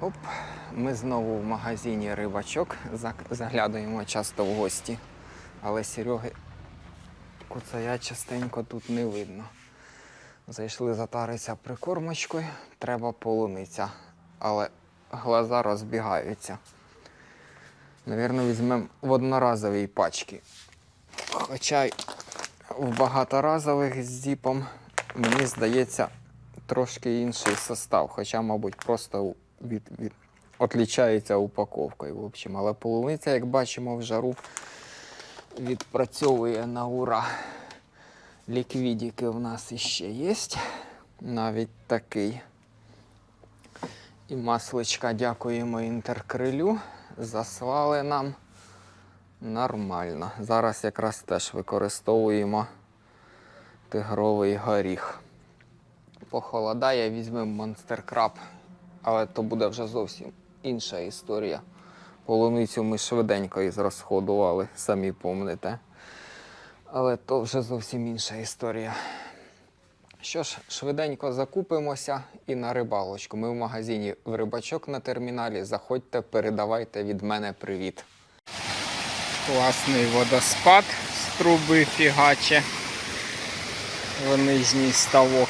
Оп, ми знову в магазині рибачок. Заглядаємо часто в гості. Але Сереги куцая частенько тут не видно. Зайшли затаритися прикормочкою, треба полуниця. Але глаза розбігаються. Навірно, візьмемо в одноразовій пачці. Хоча в багаторазових з діпом, мені здається, трошки інший состав. Хоча, мабуть, просто від, від, отлічається упаковкою. В общем. Але полуниця, як бачимо, в жару відпрацьовує на ура. Ліквідики в нас іще є. Навіть такий. І масличка дякуємо інтеркрилю. Заслали нам нормально. Зараз якраз теж використовуємо тигровий горіх. Похолодає, візьмемо Monster але то буде вже зовсім інша історія. Полуницю ми швиденько із розходували, самі помните. Але то вже зовсім інша історія. Що ж, швиденько закупимося і на рибалочку. Ми в магазині в рибачок на терміналі. Заходьте, передавайте від мене привіт. Класний водоспад з труби фігаче в нижній ставок.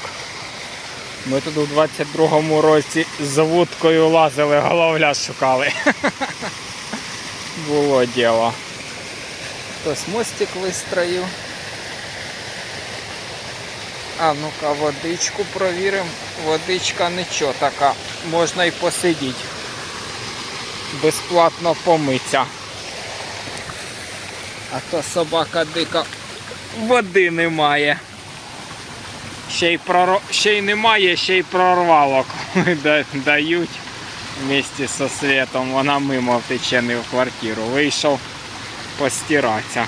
Ми тут у 22-му році з вудкою лазили, головля шукали. Було діло. Хтось мостик вистроїв. А ну-ка водичку провіримо. Водичка нічого така. Можна і посидіти. Безплатно помиться. А то собака дика води немає. Ще й, проро... ще й немає, ще й прорвало. коли да- Дають вместе со світом. Вона мимо втече не в квартиру. Вийшов постиратися.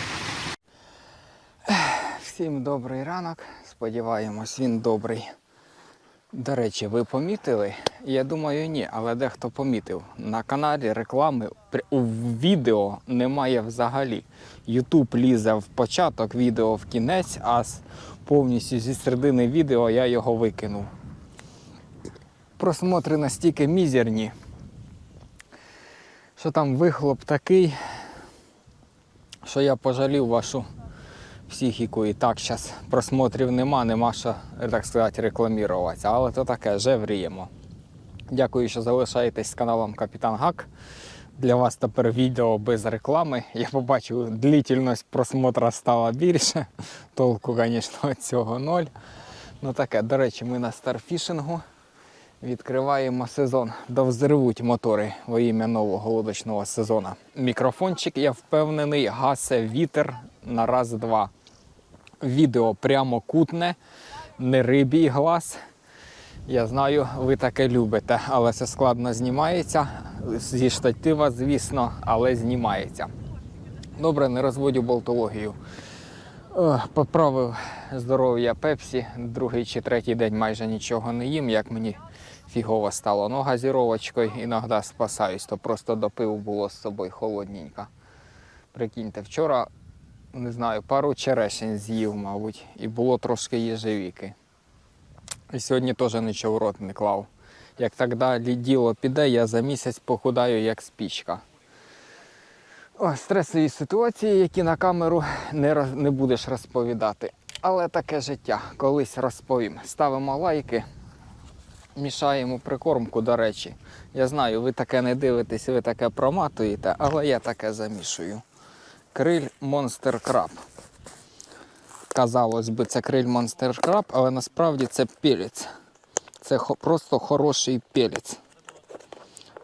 Всім добрий ранок. Сподіваємось, він добрий. До речі, ви помітили? Я думаю, ні, але дехто помітив. На каналі реклами у відео немає взагалі. Ютуб лізе в початок, відео в кінець, а повністю зі середини відео я його викинув. Просмотри настільки мізерні, що там вихлоп такий, що я пожалів вашу психіку і так зараз просмотрів нема, нема що, так сказати, рекламіруватися. Але то таке, жевріємо. Дякую, що залишаєтесь з каналом Капітан Гак. Для вас тепер відео без реклами. Я побачив, длительність просмотра стала більше. Толку, звісно, цього ноль. Ну таке, до речі, ми на старфішингу відкриваємо сезон. Довзривуть мотори во ім'я нового лодочного сезону. Мікрофончик, я впевнений, гасе вітер на раз-два. Відео прямокутне, не рибій глаз. Я знаю, ви таке любите, але це складно знімається. Зі штатива, звісно, але знімається. Добре, не розводю болтологію. Е, Поправив здоров'я Пепсі. Другий чи третій день майже нічого не їм, як мені фігово стало. Ну, газіровочкою іноді спасаюсь, то просто допив було з собою холодненько. Прикиньте, вчора, не знаю, пару черешень з'їв, мабуть, і було трошки їжевіки. І сьогодні теж нічого в рот не клав. Як далі діло піде, я за місяць похудаю як спічка. Стресові ситуації, які на камеру не, роз- не будеш розповідати. Але таке життя, колись розповім. Ставимо лайки, мішаємо прикормку, до речі. Я знаю, ви таке не дивитесь, ви таке проматуєте, але я таке замішую. Криль Monster Crab. Казалось би, це криль Monster Crab, але насправді це пелець. Це просто хороший пелець.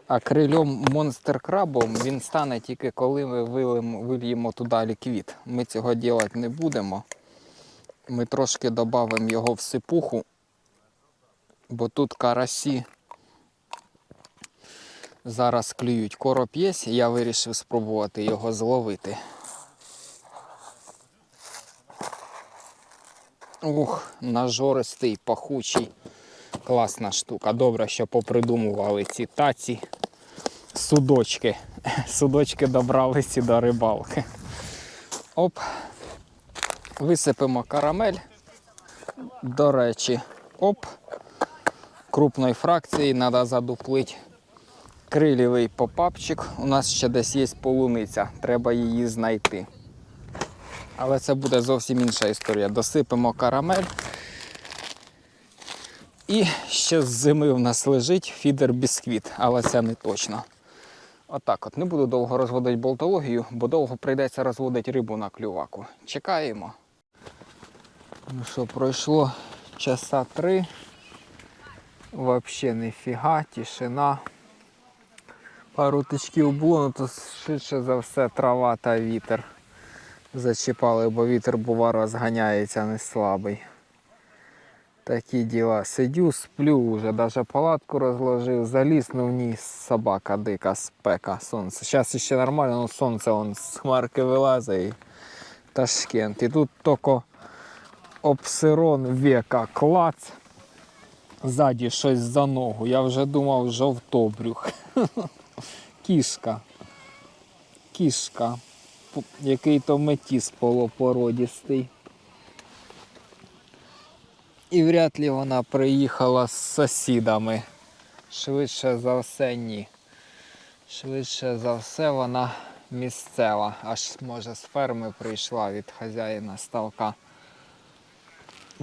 А крильом Monster Crab він стане тільки коли ми вильємо туди ліквід. Ми цього робити не будемо. Ми трошки додамо його в сипуху, бо тут карасі зараз клюють. Короб є, я вирішив спробувати його зловити. Ух, нажористий, пахучий. Класна штука. Добре, що попридумували ці таці. Судочки. Судочки добралися до рибалки. Оп. Висипемо карамель. До речі, оп. Крупної фракції треба задуплити Крилєвий попапчик. У нас ще десь є полуниця. Треба її знайти. Але це буде зовсім інша історія. Досипемо карамель. І ще з зими в нас лежить фідер бісквіт, але це не точно. Отак от. Не буду довго розводити болтологію, бо довго прийдеться розводити рибу на клюваку. Чекаємо. Ну що, пройшло часа три. Вообще ніфіга, тишина. Пару тичків було, ну то швидше за все трава та вітер зачіпали, бо вітер бува розганяється не слабий. Такі діла. Сидю, сплю вже, навіть палатку розложив, заліз, ну в ній собака дика, спека, сонце. Зараз ще нормально, але сонце он з хмарки вилазить Ташкент. І тут тільки обсирон века клац. Ззаді щось за ногу. Я вже думав жовтобрюх. Кішка. Кішка. П- Який то метіс полопородістий. І вряд ли вона приїхала з сусідами. Швидше за все, ні. Швидше за все вона місцева. Аж може з ферми прийшла від хазяїна ставка.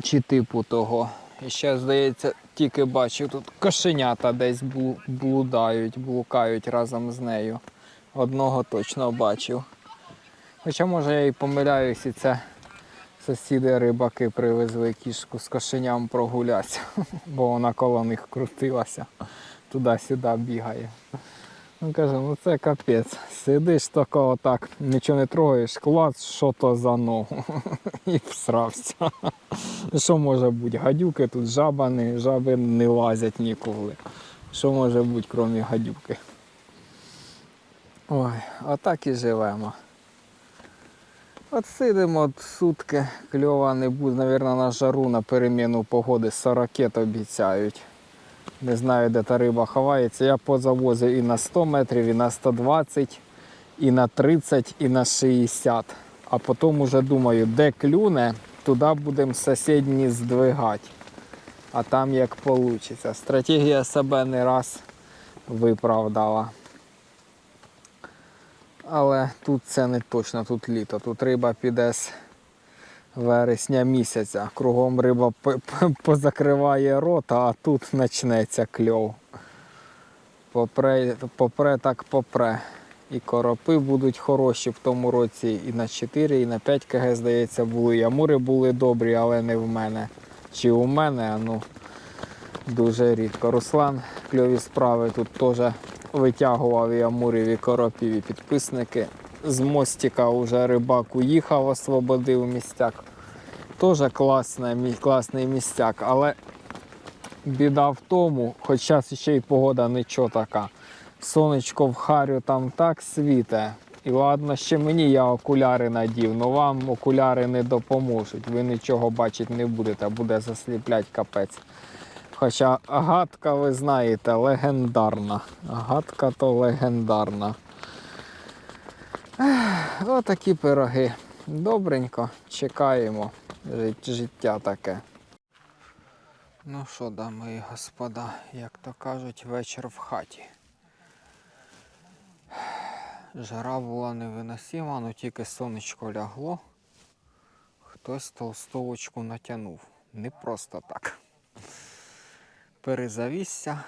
Чи типу того. І ще, здається, тільки бачу, тут кошенята десь блудають, блукають разом з нею. Одного точно бачив. Хоча може я і помиляюсь, і це сусіди рибаки привезли кішку з кошеням прогулятися, бо вона коло них крутилася, туди-сюди бігає. Він каже, ну це капець. Сидиш тако так, нічого не трогаєш, клац, що то за ногу. І всрався. Що може бути? Гадюки тут жаба не, жаби не лазять ніколи. Що може бути, крім гадюки? Ой, отак і живемо. От сидимо от сутки, кльова не буде, навірно, на жару на переміну погоди 40 обіцяють. Не знаю, де та риба ховається. Я позавозив і на 100 метрів, і на 120, і на 30, і на 60. А потім уже думаю, де клюне, туди будемо сусідні здвигати. А там як вийде. Стратегія себе не раз виправдала. Але тут це не точно, тут літо. Тут риба піде з вересня місяця. Кругом риба позакриває рота, а тут почнеться кльов. Попре, попре так попре. І коропи будуть хороші в тому році і на 4, і на 5 кг, здається, були. І амури були добрі, але не в мене. Чи у мене, ну дуже рідко. Руслан кльові справи тут теж витягував і амурів, і коропів, і підписники. З мостика вже рибак уїхав, освободив містяк. Теж класний містяк, але біда в тому, хоч зараз ще й погода нічого така. Сонечко в харю там так світе. І ладно, ще мені я окуляри надів, але вам окуляри не допоможуть. Ви нічого бачити не будете, буде засліплять капець. Хоча гадка, ви знаєте, легендарна. Гадка то легендарна. Отакі пироги. Добренько, чекаємо. Життя таке. Ну що, дами і господа, як то кажуть, вечір в хаті. Жара була невиносима, але тільки сонечко лягло. Хтось толстовочку натягнув. Не просто так. Перезавісся.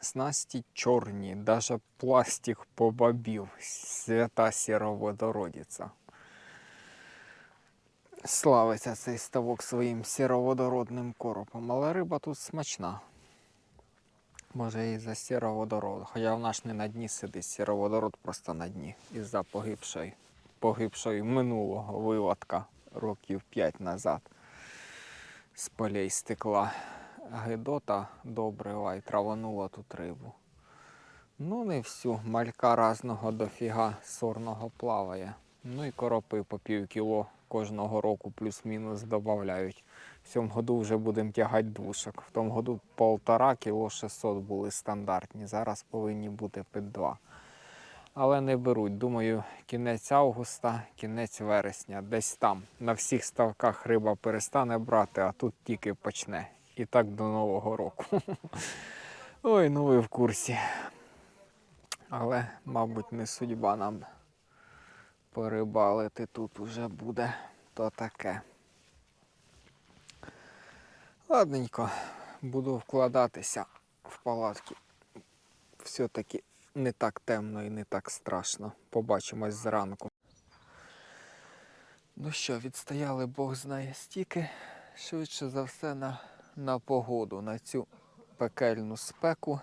Снасті чорні, даже пластик побабів. Свята сіроводородиця. Славиться цей ставок своїм сіроводородним коропом, але риба тут смачна. Може і за сіроводороду. Хоча вона ж не на дні сидить, сіроводород просто на дні. Із-за погибшої, погибшої минулого виводка років 5 назад. З полей стекла гидота добрива і траванула тут рибу. Ну, не всю. Малька разного дофіга сорного плаває. Ну і коропи по пів кіло кожного року плюс-мінус додають. В цьому году вже будемо тягати двушок. В тому году полтора кіло 600 були стандартні. Зараз повинні бути під два. Але не беруть. Думаю, кінець августа, кінець вересня, десь там. На всіх ставках риба перестане брати, а тут тільки почне. І так до Нового року. Ой, ну ви в курсі. Але, мабуть, не судьба нам порибалити тут уже буде то таке. Ладненько, буду вкладатися в палатки. Все-таки не так темно і не так страшно. Побачимось зранку. Ну що, відстояли Бог знає стільки. Швидше за все на, на погоду, на цю пекельну спеку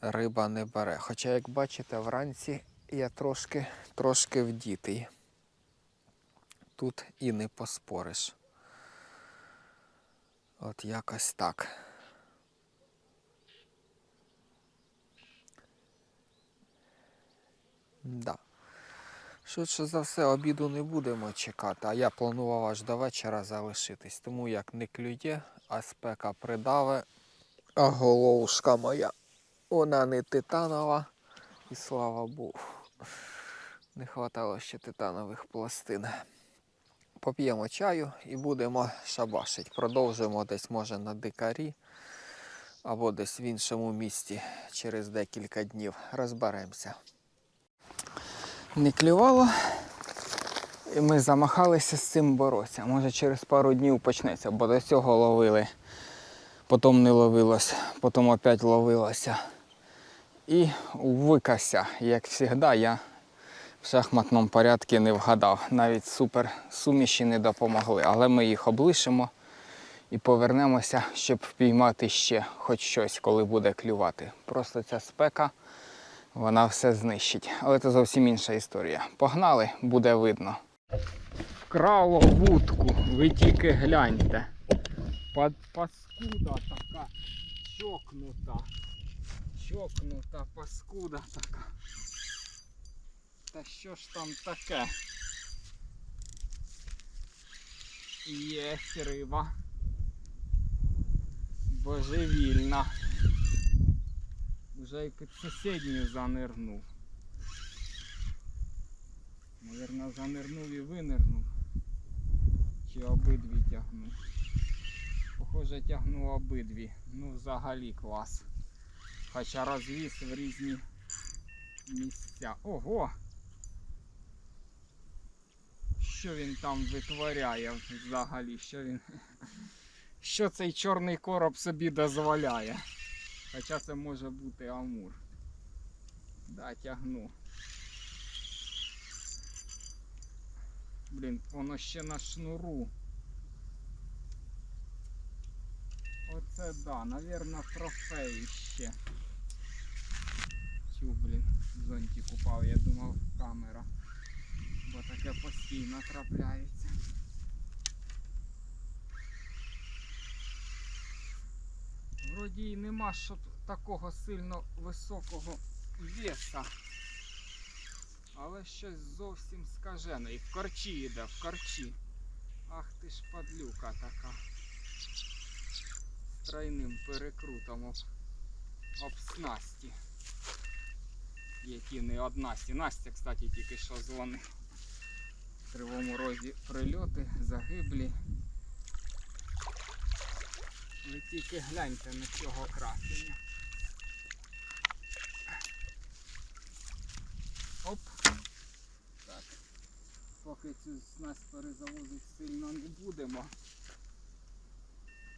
риба не бере. Хоча, як бачите, вранці я трошки, трошки вдітий. Тут і не поспориш. От якось так. Да. Швидше за все, обіду не будемо чекати, а я планував аж до вечора залишитись. Тому як не клює, а спека придаве, а головушка моя, вона не титанова. І слава Богу. Не хватало ще титанових пластин. Поп'ємо чаю і будемо шабашить. Продовжимо десь, може, на дикарі або десь в іншому місті через декілька днів. Розберемося. Не клювало, ми замахалися з цим боротися. Може через пару днів почнеться, бо до цього ловили, потім не ловилось, потім опять ловилося. І викася, як завжди, я в шахматному порядку не вгадав. Навіть супер суміші не допомогли. Але ми їх облишимо і повернемося, щоб впіймати ще хоч щось, коли буде клювати. Просто ця спека, вона все знищить. Але це зовсім інша історія. Погнали, буде видно. Вкрало вудку, ви тільки гляньте. Паскуда така чокнута. Чокнута паскуда така. Та що ж там таке? Є риба. Божевільна. Вже й під сусідню занирнув. Навірно, занирнув і винирнув. Чи обидві тягнув. Похоже, тягнув обидві. Ну, взагалі клас. Хоча розвіз в різні місця. Ого! Що він там витворяє взагалі? Що він. Що цей чорний короб собі дозволяє? Хоча це може бути амур. Да, тягну. Блін, воно ще на шнуру. Оце да, навірно, трофей ще. Цю, блін, зонті купав, я думав камера. Бо таке постійно трапляється. Вроді і нема що такого сильно високого веса. Але щось зовсім скажене. І в корчі йде, в корчі. Ах ти ж падлюка така. З тройним перекрутом об, об снасті. Які не однасті. Настя, кстати, тільки що дзвонив. В Кривому розі прильоти, загиблі. Ви тільки гляньте на цього красення. Оп. Так. Поки цю снасть перезавозити сильно не будемо.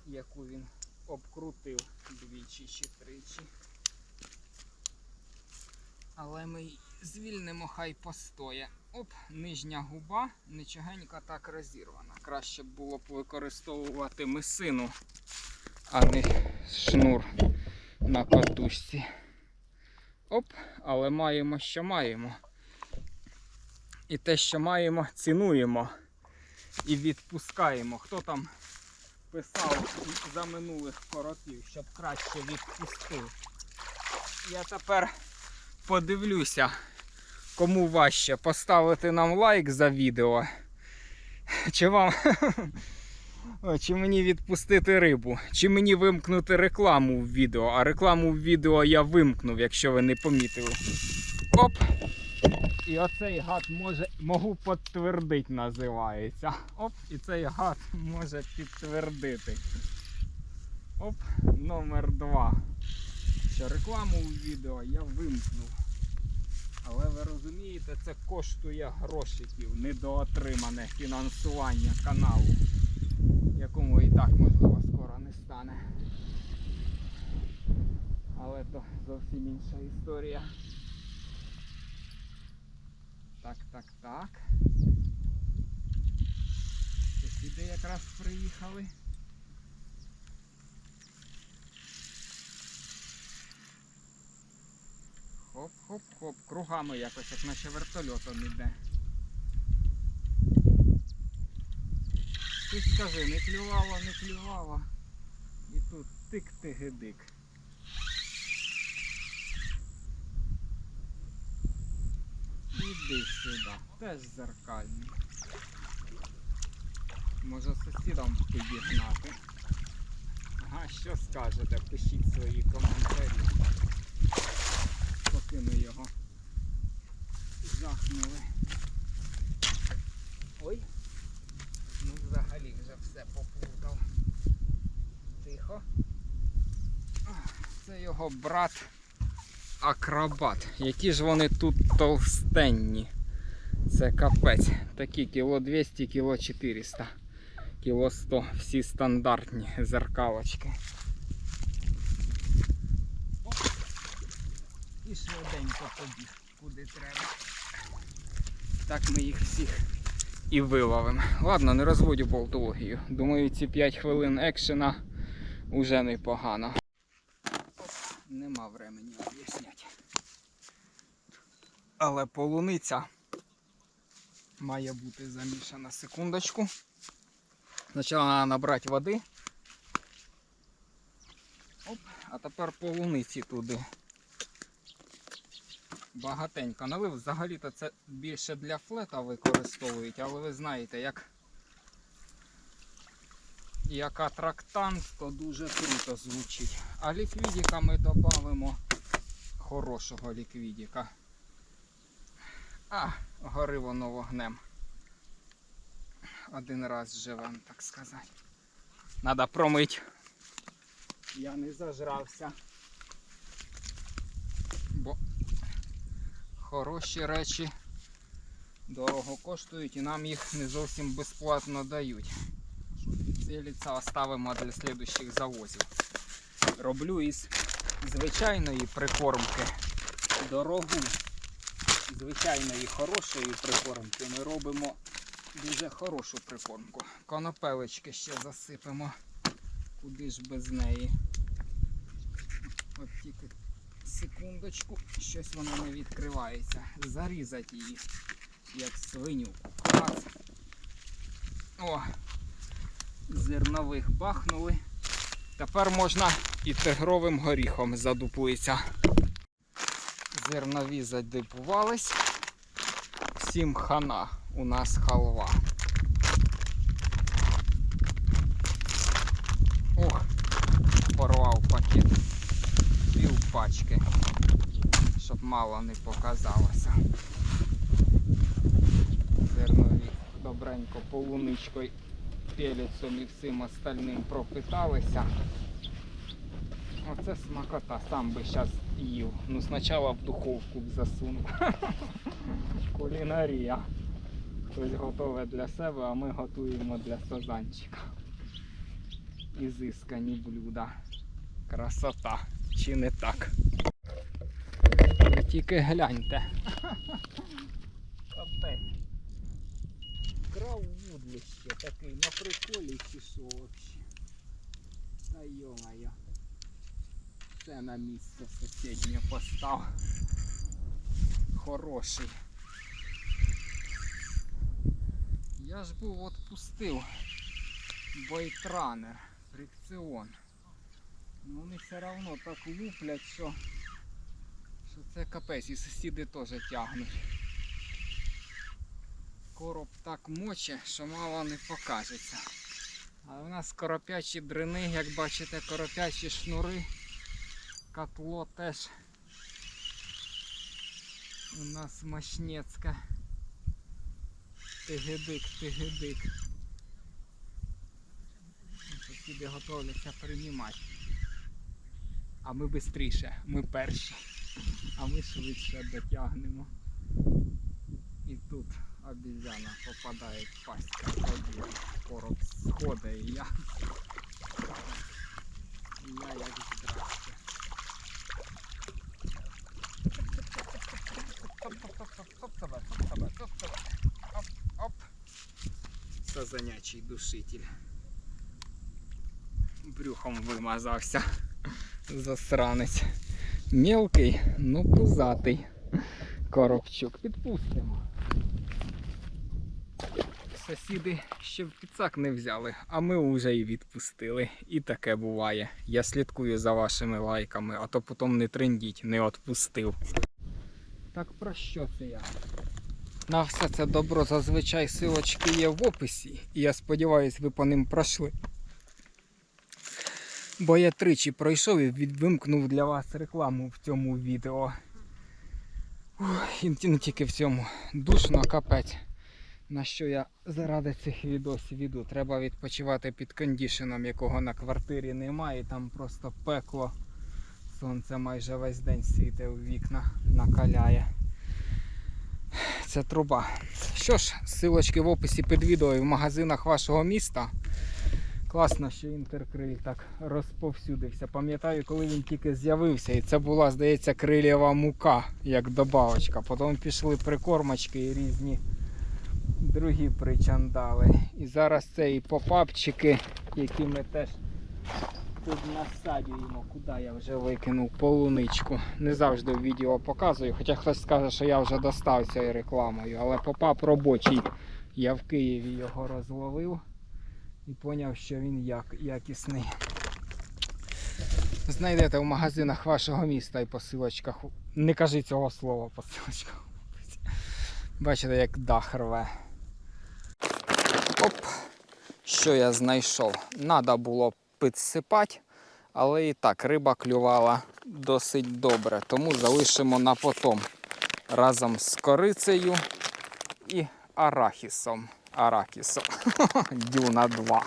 Яку він обкрутив двічі чи тричі. Але ми звільнимо, хай постоє. Оп, нижня губа нічогенько так розірвана. Краще б було б використовувати мисину, а не шнур на катушці. Оп, але маємо, що маємо. І те, що маємо, цінуємо і відпускаємо. Хто там писав за минулих коропів, щоб краще відпустив. Я тепер подивлюся, кому важче поставити нам лайк за відео. Чи вам. Чи мені відпустити рибу, чи мені вимкнути рекламу в відео, а рекламу в відео я вимкнув, якщо ви не помітили. Оп! І оцей гад може, можу підтвердити називається. Оп, і цей гад може підтвердити. Оп, номер два. що рекламу у відео я вимкнув. Але ви розумієте, це коштує грошиків, недоотримане фінансування каналу, якому і так можливо скоро не стане. Але то зовсім інша історія. Так, так, так. Сусіди якраз приїхали. Хоп-хоп-хоп, кругами якось, як наче вертольотом іде. Ти скажи, не клювало, не клювало. І тут тик-тигидик. Іди сюди, теж зеркальний. Може сусідам підігнати. Ага, що скажете? Пишіть свої коментарі. Поки ми його жахнули. Ой. Ну взагалі вже все поплутав. Тихо. Це його брат акробат. Які ж вони тут толстенні. Це капець. Такі кіло 200, кіло 400, кіло 100. Всі стандартні зеркалочки. Оп. І швиденько побіг, куди треба. Так ми їх всіх і виловимо. Ладно, не розводю болтологію. Думаю, ці 5 хвилин екшена уже непогано. Нема об'ясняти. Але полуниця має бути замішана секундочку. Спочатку треба набрати води. Оп, а тепер полуниці туди. Багатенько налив. Взагалі-то це більше для флета використовують, але ви знаєте, як, як атрактант, то дуже круто звучить. А ліквідіка ми додамо хорошого ліквідіка. А, гори воно вогнем. Один раз живем, так сказати. Надо промить. Я не зажрався. Бо хороші речі дорого коштують і нам їх не зовсім безплатно дають. Ціліця оставимо для слідущих завозів. Роблю із звичайної прикормки дорогу звичайної хорошої прикормки ми робимо дуже хорошу прикормку. Конопелечки ще засипемо. Куди ж без неї? От тільки секундочку, щось воно не відкривається. Зарізати її, як свиню. Клас. О, зернових бахнули. Тепер можна і тигровим горіхом задуплитися. Зернові задипувались. Всім хана у нас халва. Ох, порвав пакет. Пів пачки, щоб мало не показалося. Зернові добренько полуничкою, пелецом і всім остальним пропиталися. Оце смакота, сам би зараз їв. Ну спочатку в духовку засунув. Кулінарія. Хтось готове для себе, а ми готуємо для сазанчика. Ізискані блюда. Красота. Чи не так? Ви тільки гляньте. Капець. Крав вудлище такий на приколі чи що вообще. Та йо-моє. Це на місце сусіднє постав. Хороший. Я ж був отпустив бойтранер, фрикціон. Ну вони все одно так луплять, що, що це капець і сусіди теж тягнуть. Короб так моче, що мало не покажеться. А у нас коропячі дрини, як бачите, коропячі шнури. Котло теж у нас мощнецьке. Тигидик, тигидик. Сусіди готовляться приймати. А ми швидше, ми перші. А ми швидше дотягнемо. І тут обізяна попадає в пасть крокодила. Короб сходить я. І я як Сазанячий душитель. Брюхом вимазався. Засранець. Мілкий, ну пузатий. Коробчук. Підпустимо. Сусіди ще в підсак не взяли, а ми вже і відпустили. І таке буває. Я слідкую за вашими лайками, а то потім не трендіть, не відпустив. Так про що це я? На все це добро зазвичай силочки є в описі, і я сподіваюся, ви по ним пройшли. Бо я тричі пройшов і відвимкнув для вас рекламу в цьому відео. Ух, і не тільки в цьому. Душно капець. На що я заради цих відосів іду. Треба відпочивати під кондішеном, якого на квартирі немає. Там просто пекло. Сонце майже весь день світить у вікна, накаляє. Це труба. Що ж, силочки в описі під відео і в магазинах вашого міста. Класно, що інтеркриль так розповсюдився. Пам'ятаю, коли він тільки з'явився, і це була, здається, крилєва мука, як добавочка. Потім пішли прикормочки і різні другі причандали. І зараз це і попапчики, які ми теж тут насадюємо, куди я вже викинув полуничку. Не завжди в відео показую, хоча хтось скаже, що я вже достав цією рекламою, але попап робочий. Я в Києві його розловив і зрозумів, що він як, якісний. Знайдете в магазинах вашого міста і посилочках. Не кажи цього слова посилочках. Бачите, як дах рве. Оп, що я знайшов? Надо було підсипати, але і так риба клювала досить добре, тому залишимо на потом разом з корицею і арахісом. Арахісом. Дюна 2.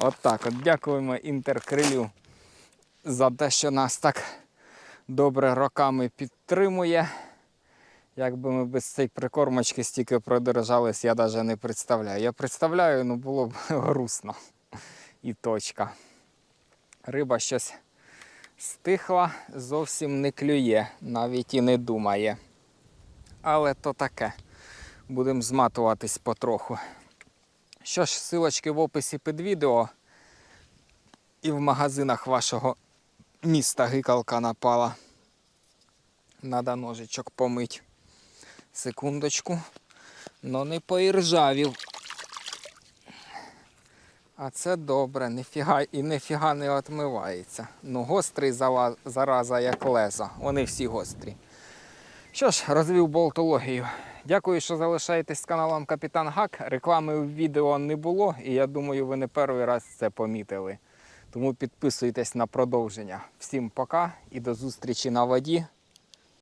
От так от. Дякуємо інтеркрилю за те, що нас так добре роками підтримує. Якби ми без цієї прикормочки стільки продержались, я навіть не представляю. Я представляю, ну було б грустно. І точка. Риба щось стихла, зовсім не клює, навіть і не думає. Але то таке. Будемо зматуватись потроху. Що ж, силочки в описі під відео і в магазинах вашого міста гикалка напала. Надо ножичок помить. Секундочку. Но не поіржавів. А це добре, ніфіга і ніфіга не отмивається. Ну, гострий зараза, як леза. Вони всі гострі. Що ж, розвів болтологію. Дякую, що залишаєтесь з каналом Капітан Гак. Реклами в відео не було, і я думаю, ви не перший раз це помітили. Тому підписуйтесь на продовження. Всім пока і до зустрічі на воді.